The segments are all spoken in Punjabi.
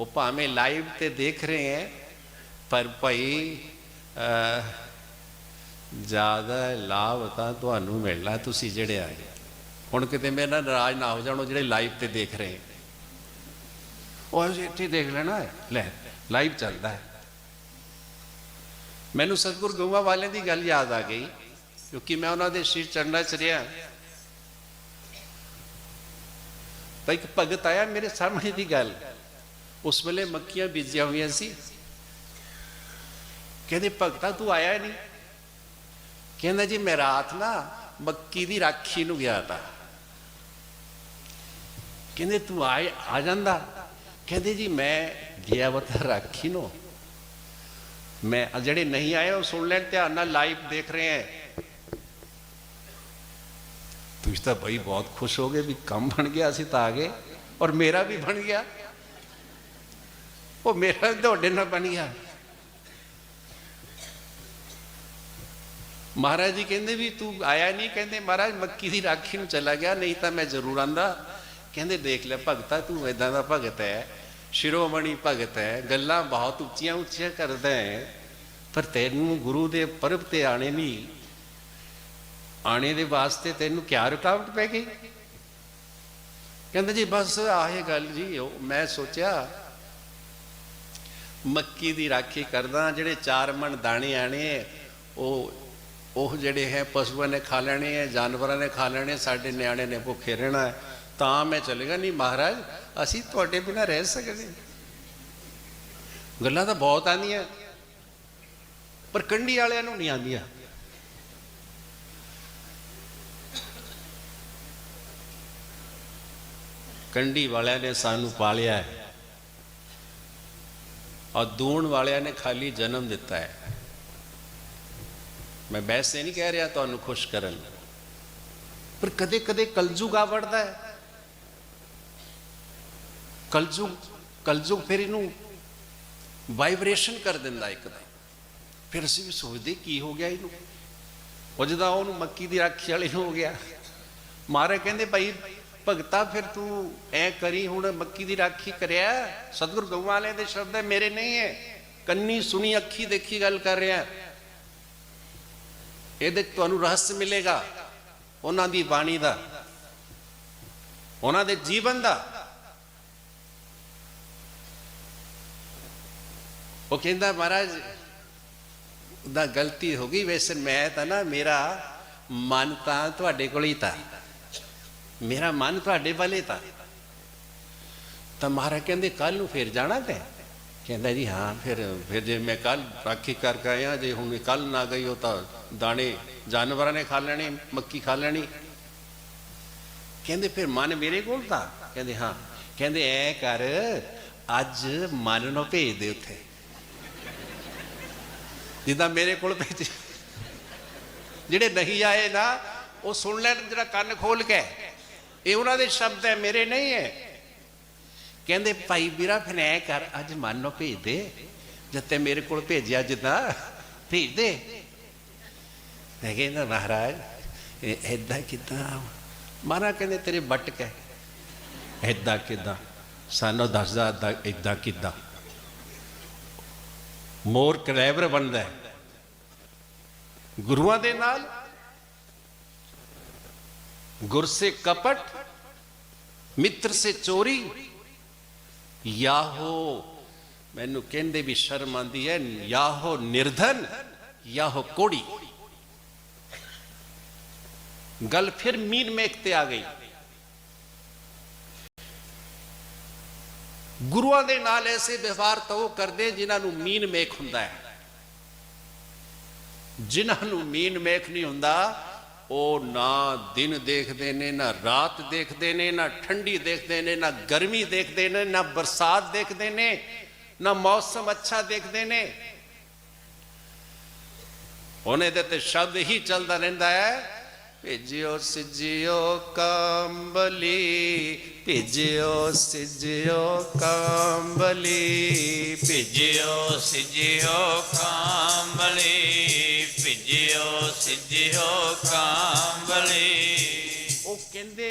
ਉਹ ਭਾਵੇਂ ਲਾਈਵ ਤੇ ਦੇਖ ਰਹੇ ਹੈ, ਪਰ ਭਾਈ ਜ਼ਿਆਦਾ ਲਾਭ ਤਾਂ ਤੁਹਾਨੂੰ ਮਿਲਣਾ ਤੁਸੀਂ ਜਿਹੜੇ ਆਏ ਹੁਣ ਕਿਤੇ ਮੇਰੇ ਨਾਲ ਨਾਰਾਜ਼ ਨਾ ਹੋ ਜਾਣੋ ਜਿਹੜੇ ਲਾਈਵ ਤੇ ਦੇਖ ਰਹੇ ਉਹ ਇੱਥੇ ਦੇਖ ਲੈਣਾ ਹੈ। ਲੈ, ਲਾਈਵ ਚੱਲਦਾ ਹੈ। ਮੈਨੂੰ ਸਤਿਗੁਰ ਗਊਆ ਵਾਲਿਆਂ ਦੀ ਗੱਲ ਯਾਦ ਆ ਗਈ, ਕਿਉਂਕਿ ਮੈਂ ਉਹਨਾਂ ਦੇ ਸ਼ੀਰ ਚੜਨਾ ਚ ਰਿਹਾ। ਤਾਂ ਇੱਕ ਭਗਤ ਆਇਆ ਮੇਰੇ ਸਾਹਮਣੇ ਦੀ ਗੱਲ। ਉਸ ਵੇਲੇ ਮੱਕੀਆਂ ਬੀਜੀਆਂ ਹੋਈਆਂ ਸੀ। ਕਹਿੰਦੇ, ਭਗਤਾ, ਤੂੰ ਆਇਆ ਨਹੀਂ? ਕਹਿੰਦਾ, ਜੀ, ਮੈਂ ਰਾਤ ਨਾ ਮੱਕੀ ਦੀ ਰਾਖੀ ਨੂੰ ਗਿਆ ਤਾ। ਕਹਿੰਦੇ, ਤੂੰ ਆਏ ਆ ਜਾਂਦਾ? ਕਹਿੰਦੇ, ਜੀ, ਮੈਂ ਗਿਆ ਬਤਾ ਰਾਖੀ ਨੂੰ। ਮੈਂ ਜਿਹੜੇ ਨਹੀਂ ਆਏ, ਉਹ ਸੁਣ ਲੈਣ, ਧਿਆਨ ਨਾਲ ਲਾਈਵ ਦੇਖ ਰਹੇ ਹੈ ਤੁਸੀਂ ਤਾਂ ਬਈ ਬਹੁਤ ਖੁਸ਼ ਹੋ ਗਏ ਵੀ ਕੰਮ ਬਣ ਗਿਆ ਅਸੀਂ ਤਾਂ ਆ ਗਏ। ਔਰ ਮੇਰਾ ਵੀ ਬਣ ਗਿਆ। ਉਹ ਮੇਰਾ ਤੁਹਾਡੇ ਨਾਲ ਬਣ ਗਿਆ। ਮਹਾਰਾਜ ਜੀ ਕਹਿੰਦੇ ਵੀ ਤੂੰ ਆਇਆ ਨਹੀਂ, ਕਹਿੰਦੇ ਮਹਾਰਾਜ ਮੱਕੀ ਦੀ ਰਾਖੀ ਨੂੰ ਚਲਾ ਗਿਆ, ਨਹੀਂ ਤਾਂ ਮੈਂ ਜ਼ਰੂਰ ਆਂਦਾ। ਕਹਿੰਦੇ ਦੇਖ ਲੈ ਭਗਤਾ, ਤੂੰ ਇਦਾਂ ਦਾ ਭਗਤ ਹੈ, ਸ਼ਿਰੋਮਣੀ ਭਗਤ ਹੈ, ਗੱਲਾਂ ਬਹੁਤ ਉੱਚੀਆਂ ਉੱਚੀਆਂ ਕਰਦਾ ਹੈ, ਪਰ ਤੈਨੂੰ ਗੁਰੂ ਦੇ ਪਰਬ ਤੇ ਆਣੇ ਨਹੀਂ। ਆਣੇ ਦੇ ਵਾਸਤੇ ਤੈਨੂੰ ਕਿਆ ਰੁਕਾਵਟ ਪੈ ਗਈ? ਕਹਿੰਦਾ ਜੀ ਬਸ ਆਹੇ ਗੱਲ ਜੀ, ਉਹ ਮੈਂ ਸੋਚਿਆ ਮੱਕੀ ਦੀ ਰਾਖੀ ਕਰਦਾ, ਜਿਹੜੇ ਚਾਰ ਮਣ ਦਾਣੇ ਆਣੇ ਉਹ ਉਹ ਜਿਹੜੇ ਹੈ, ਪਸ਼ੂਆਂ ਨੇ ਖਾ ਲੈਣੇ ਹੈ ਜਾਨਵਰਾਂ ਨੇ ਖਾ ਲੈਣੇ, ਸਾਡੇ ਨਿਆਣੇ ਨੇ ਭੁੱਖੇ ਰਹਿਣਾ ਹੈ ਤਾਂ ਮੈਂ ਚਲੇਗਾ, ਨਹੀਂ ਮਹਾਰਾਜ, ਅਸੀਂ ਤੁਹਾਡੇ ਬਿਨਾ ਰਹਿ ਸਕਦੇ। ਗੱਲਾਂ ਤਾਂ ਬਹੁਤ ਆਂਦੀਆਂ ਪਰ ਕੰਢੀ ਵਾਲਿਆਂ ਨੂੰ ਨਹੀਂ ਆਂਦੀਆਂ ਕੰਢੀ ਵਾਲਿਆਂ ਨੇ ਸਾਨੂੰ ਪਾਲਿਆ ਹੈ ਔਰ ਦੂਣ ਵਾਲਿਆਂ ਨੇ ਖਾਲੀ ਜਨਮ ਦਿੱਤਾ ਹੈ ਮੈਂ ਵੈਸੇ ਨਹੀਂ ਕਹਿ ਰਿਹਾ ਤੁਹਾਨੂੰ ਖੁਸ਼ ਕਰਨ ਪਰ ਕਦੇ ਕਦੇ ਕਲਯੁਗ ਆ ਵੜਦਾ ਹੈ ਕਲਜ਼ੁਗ ਕਲਯੁਗ ਫਿਰ ਇਹਨੂੰ ਵਾਈਬ੍ਰੇਸ਼ਨ ਕਰ ਦਿੰਦਾ ਇੱਕਦਮ ਫਿਰ ਅਸੀਂ ਵੀ ਸੋਚਦੇ ਕੀ ਹੋ ਗਿਆ ਇਹਨੂੰ ਉਹ ਜਦੋਂ ਉਹਨੂੰ ਮੱਕੀ ਦੀ ਰਾਖੀ ਵਾਲੇ ਹੋ ਗਿਆ ਮਾਰੇ ਕਹਿੰਦੇ ਭਾਈ ਭਗਤਾ, ਫਿਰ ਤੂੰ ਐ ਕਰੀ, ਹੁਣ ਮੱਕੀ ਦੀ ਰਾਖੀ ਕਰਿਆ? ਸਤਿਗੁਰ ਗਊ ਦੇ ਸ਼ਬਦ ਹੈ ਮੇਰੇ ਨਹੀਂ ਹੈ ਕੰਨੀ ਸੁਣੀ ਅੱਖੀ ਦੇਖੀ ਗੱਲ ਕਰ ਰਿਹਾ। ਇਹਦੇ ਤੁਹਾਨੂੰ ਰਹੱਸ ਮਿਲੇਗਾ, ਉਹਨਾਂ ਦੀ ਬਾਣੀ ਦਾ, ਉਹਨਾਂ ਦੇ ਜੀਵਨ ਦਾ। ਉਹ ਕਹਿੰਦਾ, ਮਹਾਰਾਜ ਦਾ ਗਲਤੀ ਹੋ ਗਈ, ਵੈਸੇ ਮੈਂ ਤਾਂ ਨਾ, ਮੇਰਾ ਮਨ ਤਾਂ ਤੁਹਾਡੇ ਕੋਲ ਹੀ ਤਾਂ। ਮੇਰਾ ਮਨ ਤੁਹਾਡੇ ਵਾਲੇ ਤਾਂ। ਤਾਂ ਮਹਾਰਾਜ ਕਹਿੰਦੇ ਕੱਲ ਨੂੰ ਫੇਰ ਜਾਣਾ ਤੇ? ਕਹਿੰਦਾ ਜੀ, ਹਾਂ, ਫਿਰ ਫਿਰ ਜੇ ਮੈਂ ਕੱਲ ਰਾਖੀ ਕਰਕੇ ਆਇਆ, ਜੇ ਹੁਣ ਕੱਲ ਨਾ ਗਈ ਹੋ ਤਾਂ ਦਾਣੇ ਜਾਨਵਰਾਂ ਨੇ ਖਾ ਲੈਣੇ, ਮੱਕੀ ਖਾ ਲੈਣੀ। ਕਹਿੰਦੇ, ਫਿਰ ਮਨ ਮੇਰੇ ਕੋਲ ਤਾਂ? ਕਹਿੰਦੇ, ਹਾਂ। ਕਹਿੰਦੇ, ਐ ਕਰ, ਅੱਜ ਮਨ ਨੂੰ ਭੇਜ ਦੇ ਉੱਥੇ। ਜਿੱਦਾਂ ਮੇਰੇ ਕੋਲ ਭੇਜ ਜਿਹੜੇ ਨਹੀਂ ਆਏ ਨਾ, ਉਹ ਸੁਣ ਲੈਣ, ਜਿਹੜਾ ਕੰਨ ਖੋਲ ਕੇ। ਇਹ ਉਹਨਾਂ ਦੇ ਸ਼ਬਦ ਹੈ, ਮੇਰੇ ਨਹੀਂ ਹੈ। ਕਹਿੰਦੇ, ਭਾਈ ਵੀਰਾ ਫਨੈ ਕਰ, ਅੱਜ ਮਨ ਭੇਜ ਦੇ। ਜਦ ਮੇਰੇ ਕੋਲ ਭੇਜਿਆ, ਜਿੱਦਾਂ ਭੇਜ ਦੇ। ਮੈਂ ਕਹਿੰਦਾ ਮਹਾਰਾਜ, ਇਹ ਐਦਾਂ ਕਿਦਾਂ? ਮਹਾਰਾਜ ਕਹਿੰਦੇ, ਤੇਰੇ ਬਟਕ ਹੈ। ਐਦਾਂ ਕਿਦਾਂ? ਸਾਨੂੰ ਦੱਸਦਾ, ਏਦਾਂ- ਏਦਾਂ ਕਿਦਾਂ? ਮੋਰ ਕਲੈਵਰ ਬਣਦਾ ਗੁਰੂਆਂ ਦੇ ਨਾਲ ਗੁਰ ਸੇ ਕਪਟ, ਮਿੱਤਰ ਸੇ ਚੋਰੀ ਯਾਹੋ ਮੈਨੂੰ ਕਹਿੰਦੇ ਵੀ ਸ਼ਰਮ ਆਂਦੀ ਹੈ ਯਾਹੋ ਨਿਰਧਨ ਯਾਹੋ ਕੋੜੀ। ਗੱਲ ਫਿਰ ਮੀਨ ਮੇਖ ਤੇ ਆ ਗਈ। ਗੁਰੂਆਂ ਦੇ ਨਾਲ ਐਸੇ ਵਿਵਹਾਰ ਤਾਂ ਉਹ ਕਰਦੇ ਜਿਨ੍ਹਾਂ ਨੂੰ ਮੀਨ ਮੇਖ ਹੁੰਦਾ ਹੈ। ਜਿਨ੍ਹਾਂ ਨੂੰ ਮੀਨ ਮੇਖ ਨਹੀਂ ਹੁੰਦਾ ਉਹ ਨਾ ਦਿਨ ਦੇਖਦੇ ਨੇ, ਨਾ ਰਾਤ ਦੇਖਦੇ ਨੇ, ਨਾ ਠੰਡੀ ਦੇਖਦੇ ਨੇ, ਨਾ ਗਰਮੀ ਦੇਖਦੇ ਨੇ, ਨਾ ਬਰਸਾਤ ਦੇਖਦੇ ਨੇ, ਨਾ ਮੌਸਮ ਅੱਛਾ ਦੇਖਦੇ ਨੇ। ਉਹਨੇ ਦੇ ਤੇ ਸ਼ਬਦ ਹੀ ਚੱਲਦਾ ਰਹਿੰਦਾ ਹੈ, ਭੇਜਿਓ, ਸਿਜਿਓ, ਕੰਬਲੀ, ਭੇਜਿਓ, ਸਿਜਿਓ, ਕੰਬਲੀ, ਭਿਜਿਓ, ਸਿਜਿਓ, ਕਾਂਬਲੀ। ਭਿਜਿਓ ਸਿਜਿਓ ਕਾਂਬਲੀ। ਉਹ ਕਹਿੰਦੇ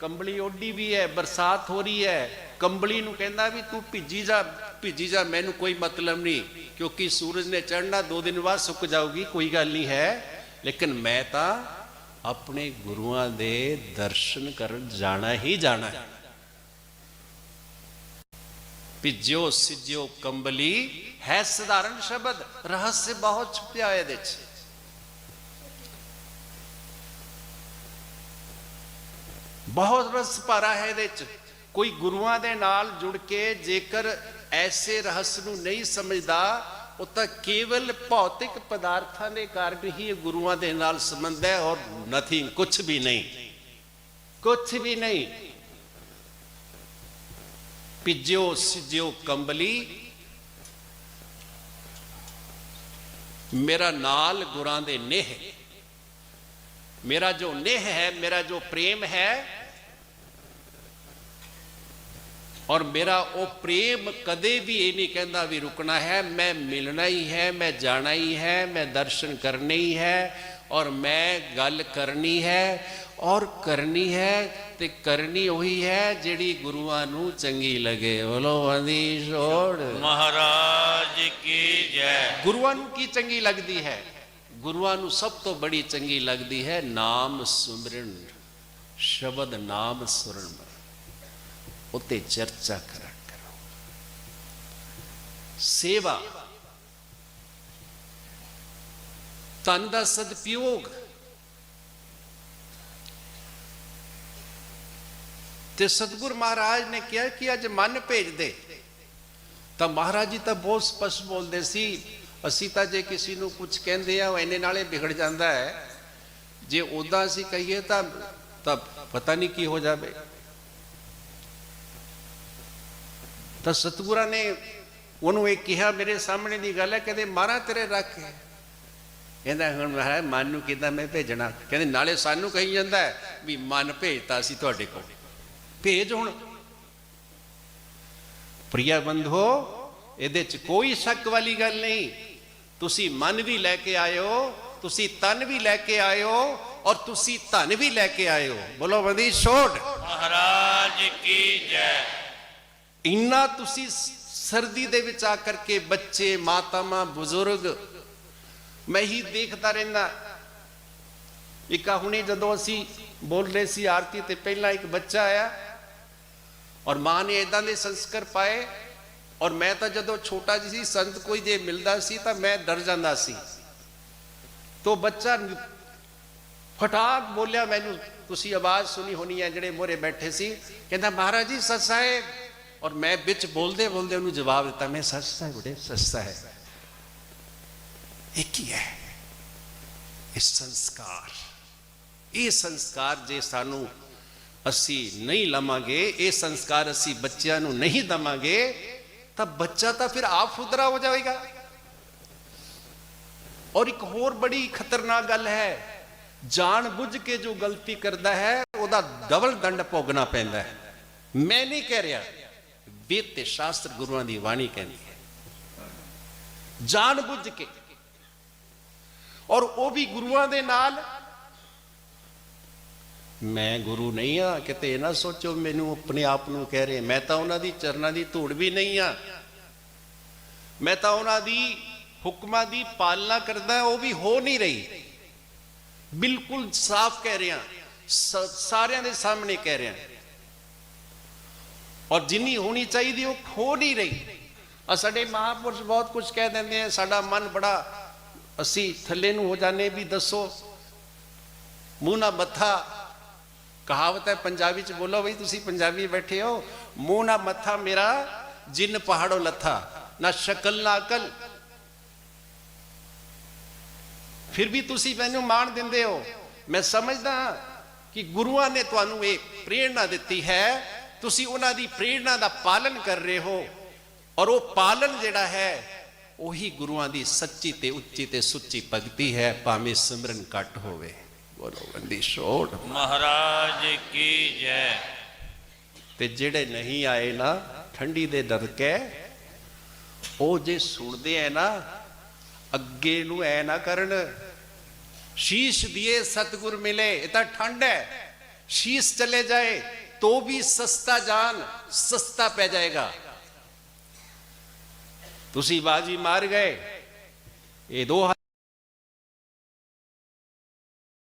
ਕੰਬਲੀ ਓਡੀ ਵੀ ਹੈ ਬਰਸਾਤ ਹੋ ਰਹੀ ਹੈ ਕੰਬਲੀ ਨੂੰ ਕਹਿੰਦਾ ਵੀ ਤੂੰ ਭਿੱਜੀ ਜਾ ਭਿੱਜੀ ਜਾ, ਮੈਨੂੰ ਕੋਈ ਮਤਲਬ ਨਹੀਂ। ਕਿਉਂਕਿ ਸੂਰਜ ਨੇ ਚੜ੍ਹਨਾ, ਦੋ ਦਿਨ ਬਾਅਦ ਸੁੱਕ ਜਾਊਗੀ, ਕੋਈ ਗੱਲ ਨਹੀਂ ਹੈ। ਲੇਕਿਨ ਮੈਂ ਤਾਂ ਆਪਣੇ ਗੁਰੂਆਂ ਦੇ ਦਰਸ਼ਨ ਕਰਨ ਜਾਣਾ ਹੀ ਜਾਣਾ ਹੈ। ਭਿੱਜਿਓ ਸਿੱਜਿਓ ਕੰਬਲੀ ਹੈ ਸਧਾਰਨ ਸ਼ਬਦ, ਰਹੱਸ ਬਹੁਤ ਛੁਪਿਆ ਹੈ ਇਹਦੇ 'ਚ। ਬਹੁਤ ਰਸ ਭਰਾ ਹੈ ਇਹਦੇ 'ਚ। ਕੋਈ ਗੁਰੂਆਂ ਦੇ ਨਾਲ ਜੁੜ ਕੇ ਜੇਕਰ ਐਸੇ ਰਹੱਸ ਨੂੰ ਨਹੀਂ ਸਮਝਦਾ, ਉਹ ਤਾਂ ਕੇਵਲ ਭੌਤਿਕ ਪਦਾਰਥਾਂ ਦੇ ਕਾਰਨ ਹੀ ਇਹ ਗੁਰੂਆਂ ਦੇ ਨਾਲ ਸੰਬੰਧ ਹੈ ਔਰ ਨਥਿੰਗ ਕੁਝ ਵੀ ਨਹੀਂ। ਕੁਝ ਵੀ ਨਹੀਂ। ਭਿੱਜਿਓ, ਸਿੱਜਿਓ, ਕੰਬਲੀ। ਮੇਰਾ ਨਾਲ ਗੁਰਾਂ ਦੇ ਨੇਹ। ਮੇਰਾ ਜੋ ਨੇਹ ਹੈ ਮੇਰਾ ਜੋ ਪ੍ਰੇਮ ਹੈ ਔਰ ਮੇਰਾ ਉਹ ਪ੍ਰੇਮ ਕਦੇ ਵੀ ਇਹ ਨਹੀਂ ਕਹਿੰਦਾ ਵੀ ਰੁਕਣਾ ਹੈ ਮੈਂ ਮਿਲਣਾ ਹੀ ਹੈ ਮੈਂ ਜਾਣਾ ਹੀ ਹੈ ਮੈਂ ਦਰਸ਼ਨ ਕਰਨੇ ਹੀ ਹੈ ਔਰ ਮੈਂ ਗੱਲ ਕਰਨੀ ਹੈ ਔਰ ਕਰਨੀ ਹੈ ਤੇ ਕਰਨੀ ਉਹੀ ਹੈ ਜਿਹੜੀ ਗੁਰੂਆਂ ਨੂੰ ਚੰਗੀ ਲੱਗੇ ਬੋਲੋ ਬੰਦੀ ਛੋੜ ਮਹਾਰਾਜ ਕੀ ਜੈ ਗੁਰੂਆਂ ਨੂੰ ਕੀ ਚੰਗੀ ਲੱਗਦੀ ਹੈ ਗੁਰੂਆਂ ਨੂੰ ਸਭ ਤੋਂ ਬੜੀ ਚੰਗੀ ਲੱਗਦੀ ਹੈ ਨਾਮ ਸੁਮਰਨ, ਸ਼ਬਦ ਨਾਮ ਸੁਰਨ ਉਤੇ ਚਰਚਾ ਕਰਾ ਕਰੋ। ਸੇਵਾ। ਤਨ ਦਾ ਸਦਪਯੋਗ। ਤੇ ਸਤਿਗੁਰ ਮਹਾਰਾਜ ਨੇ ਕਿਹਾ ਕਿ ਅੱਜ ਮਨ ਭੇਜ ਦੇ ਤਾਂ ਮਹਾਰਾਜ ਜੀ ਤਾਂ ਬਹੁਤ ਸਪਸ਼ਟ ਬੋਲਦੇ ਸੀ ਅਸੀਂ ਤਾਂ ਜੇ ਕਿਸੇ ਨੂੰ ਕੁਝ ਕਹਿੰਦੇ ਆ, ਉਹ ਇਹਨੇ ਨਾਲੇ ਵਿਗੜ ਜਾਂਦਾ ਹੈ। ਜੇ ਉਦਾਂ ਅਸੀਂ ਕਹੀਏ ਤਾਂ ਤਾਂ ਪਤਾ ਨਹੀਂ ਕੀ ਹੋ ਜਾਵੇ। ਤਾਂ ਸਤਿਗੁਰਾਂ ਨੇ ਉਹਨੂੰ ਇਹ ਕਿਹਾ, ਮੇਰੇ ਸਾਹਮਣੇ ਦੀ ਗੱਲ ਹੈ, ਕਹਿੰਦੇ, ਮਾਰਾ ਤੇਰੇ ਰੱਖ ਕਹਿੰਦਾ, ਹੁਣ ਮਹਾਰਾਜ, ਮਨ ਨੂੰ ਕਿਦਾਂ ਮੈਂ ਭੇਜਣਾ? ਕਹਿੰਦੇ, ਨਾਲੇ ਸਾਨੂੰ ਕਹੀ ਜਾਂਦਾ ਵੀ ਮਨ ਭੇਜਤਾ ਸੀ ਤੁਹਾਡੇ ਕੋਲ। ਭੇਜ ਹੁਣ। ਪ੍ਰਿਆ ਬੰਧੋ ਇਹਦੇ ਚ ਕੋਈ ਸ਼ੱਕ ਵਾਲੀ ਗੱਲ ਨਹੀਂ। ਤੁਸੀਂ ਮਨ ਵੀ ਲੈ ਕੇ ਆਇਓ ਤੁਸੀਂ ਤਨ ਵੀ ਲੈ ਕੇ ਆਇਓ ਔਰ ਤੁਸੀਂ ਧਨ ਵੀ ਲੈ ਕੇ ਆਇਓ। ਬੋਲੋ ਬੰਦੀ ਛੋੜ। ਮਹਾਰਾਜ ਕੀ ਜੈ। ਇੰਨਾ ਤੁਸੀਂ ਸਰਦੀ ਦੇ ਵਿੱਚ ਆ ਕਰਕੇ ਬੱਚੇ ਮਾਤਾਵਾਂ ਬਜ਼ੁਰਗ ਮੈਂ ਹੀ ਦੇਖਦਾ ਰਹਿੰਦਾ। ਇੱਕ ਹੁਣੇ ਜਦੋਂ ਅਸੀਂ ਬੋਲ ਰਹੇ ਸੀ ਆਰਤੀ ਤੇ ਪਹਿਲਾਂ ਇੱਕ ਬੱਚਾ ਆਇਆ ਔਰ ਮਾਂ ਨੇ ਇਦਾਂ ਦੇ ਸੰਸਕਾਰ ਪਾਏ ਔਰ ਮੈਂ ਤਾਂ ਜਦੋਂ ਛੋਟਾ ਜਿਹੀ ਸੀ, ਸੰਤ ਕੋਈ ਜੇ ਮਿਲਦਾ ਸੀ ਤਾਂ ਮੈਂ ਡਰ ਜਾਂਦਾ ਸੀ। ਤੋ ਬੱਚਾ ਫਟਾਕ ਬੋਲਿਆ ਮੈਨੂੰ, ਤੁਸੀਂ ਆਵਾਜ਼ ਸੁਣੀ ਹੋਣੀ ਹੈ ਜਿਹੜੇ ਮੋਰੇ ਬੈਠੇ ਸੀ। ਕਹਿੰਦਾ, ਮਹਾਰਾਜ ਜੀ, ਸੱਚ ਸਾਹਿਬ। ਔਰ ਮੈਂ ਵਿੱਚ ਬੋਲਦੇ ਬੋਲਦੇ ਉਹਨੂੰ ਜਵਾਬ ਦਿੱਤਾ, ਮੈਂ ਸੱਚ ਸਾਹਿਬ ਬੜੇ ਸੱਚ ਹੈ ਇਹ ਕੀ ਹੈ? ਇਹ ਸੰਸਕਾਰ। ਇਹ ਸੰਸਕਾਰ ਜੇ ਸਾਨੂੰ ਅਸੀਂ ਨਹੀਂ ਲਵਾਂਗੇ, ਇਹ ਸੰਸਕਾਰ ਅਸੀਂ ਬੱਚਿਆਂ ਨੂੰ ਨਹੀਂ ਦਵਾਂਗੇ ਤਾਂ ਬੱਚਾ ਤਾਂ ਫਿਰ ਆਪ ਫੁਦਰਾ ਹੋ ਜਾਏਗਾ ਔਰ ਇੱਕ ਹੋਰ ਬੜੀ ਖਤਰਨਾਕ ਗੱਲ ਹੈ ਜਾਣ ਬੁੱਝ ਕੇ ਜੋ ਗਲਤੀ ਕਰਦਾ ਹੈ, ਉਹਦਾ ਡਬਲ ਦੰਡ ਭੋਗਣਾ ਪੈਂਦਾ ਹੈ। ਮੈਂ ਨਹੀਂ ਕਹਿ ਰਿਹਾ, ਵੇਦ ਤੇ ਸ਼ਾਸਤਰ ਗੁਰੂਆਂ ਦੀ ਬਾਣੀ ਕਹਿੰਦੀ ਹੈ। ਜਾਣ ਬੁੱਝ ਕੇ ਔਰ ਉਹ ਵੀ ਗੁਰੂਆਂ ਦੇ ਨਾਲ। ਮੈਂ ਗੁਰੂ ਨਹੀਂ ਆ ਕਿਤੇ ਨਾ ਸੋਚੋ, ਮੈਨੂੰ ਆਪਣੇ ਆਪ ਨੂੰ ਕਹਿ ਰਹੇ, ਮੈਂ ਤਾਂ ਉਹਨਾਂ ਦੀ ਚਰਨਾਂ ਦੀ ਧੂੜ ਵੀ ਨਹੀਂ ਆ ਮੈਂ ਤਾਂ ਉਹਨਾਂ ਦੀ ਹੁਕਮਾਂ ਦੀ ਪਾਲਣਾ ਕਰਦਾ, ਉਹ ਵੀ ਹੋ ਨਹੀਂ ਰਹੀ। ਬਿਲਕੁਲ ਸਾਫ਼ ਕਹਿ ਰਿਹਾ ਸਾਰਿਆਂ ਦੇ ਸਾਹਮਣੇ ਕਹਿ ਰਿਹਾ। ਔਰ ਜਿੰਨੀ ਹੋਣੀ ਚਾਹੀਦੀ, ਉਹ ਹੋ ਨਹੀਂ ਰਹੀ। ਆ ਸਾਡੇ ਮਹਾਪੁਰਸ਼ ਬਹੁਤ ਕੁਝ ਕਹਿ ਦਿੰਦੇ ਆ, ਸਾਡਾ ਮਨ ਬੜਾ, ਅਸੀਂ ਥੱਲੇ ਨੂੰ ਹੋ ਜਾਣੇ ਵੀ ਦੱਸੋ। ਮੂੰਹ ਨਾ ਮੱਥਾ, ਕਹਾਵਤ ਹੈ ਪੰਜਾਬੀ ਚ, ਬੋਲੋ ਬਈ ਤੁਸੀਂ ਪੰਜਾਬੀ ਬੈਠੇ ਹੋ। ਮੂੰਹ ਨਾ ਮੱਥਾ ਮੇਰਾ, ਜਿੰਨ ਪਹਾੜੋ ਲੱਥਾ। ਨਾ ਸ਼ਕਲ ਨਾ ਅਕਲ। ਫਿਰ ਵੀ ਤੁਸੀਂ ਮੈਨੂੰ ਮਾਣ ਦਿੰਦੇ ਹੋ। ਮੈਂ ਸਮਝਦਾ ਹਾਂ ਕਿ ਗੁਰੂਆਂ ਨੇ ਤੁਹਾਨੂੰ ਇਹ ਪ੍ਰੇਰਣਾ ਦਿੱਤੀ ਹੈ। ਤੁਸੀਂ ਉਹਨਾਂ ਦੀ ਪ੍ਰੇਰਣਾ ਦਾ ਪਾਲਨ ਕਰ ਰਹੇ ਹੋ। ਔਰ ਉਹ ਪਾਲਨ ਜਿਹੜਾ ਹੈ ਉਹੀ ਗੁਰੂਆਂ ਦੀ ਸੱਚੀ ਤੇ ਉੱਚੀ ਤੇ ਸੁੱਚੀ ਭਗਤੀ ਹੈ। ਭਾਵੇਂ ਸਿਮਰਨ ਘੱਟ ਹੋਵੇ। ਬੋਲੋ ਬੰਦੀ ਛੋੜ। ਮਹਾਰਾਜ ਕੀ ਜੈ। ਤੇ ਜਿਹੜੇ ਨਹੀਂ ਆਏ ਨਾ ਠੰਡੀ ਦੇ ਡਰਕੇ ਉਹ ਜੇ ਸੁਣਦੇ ਐ ਨਾ, ਅੱਗੇ ਨੂੰ ਐ ਨਾ ਕਰਨ। ਸ਼ੀਸ਼ ਦਿਏ ਸਤਗੁਰ ਮਿਲੇ, ਇਹ ਤਾਂ ਠੰਡ ਹੈ ਸ਼ੀਸ਼ ਚਲੇ ਜਾਏ तो भी सस्ता जान सस्ता पै जाएगा तुसी बाजी मार गए ये दो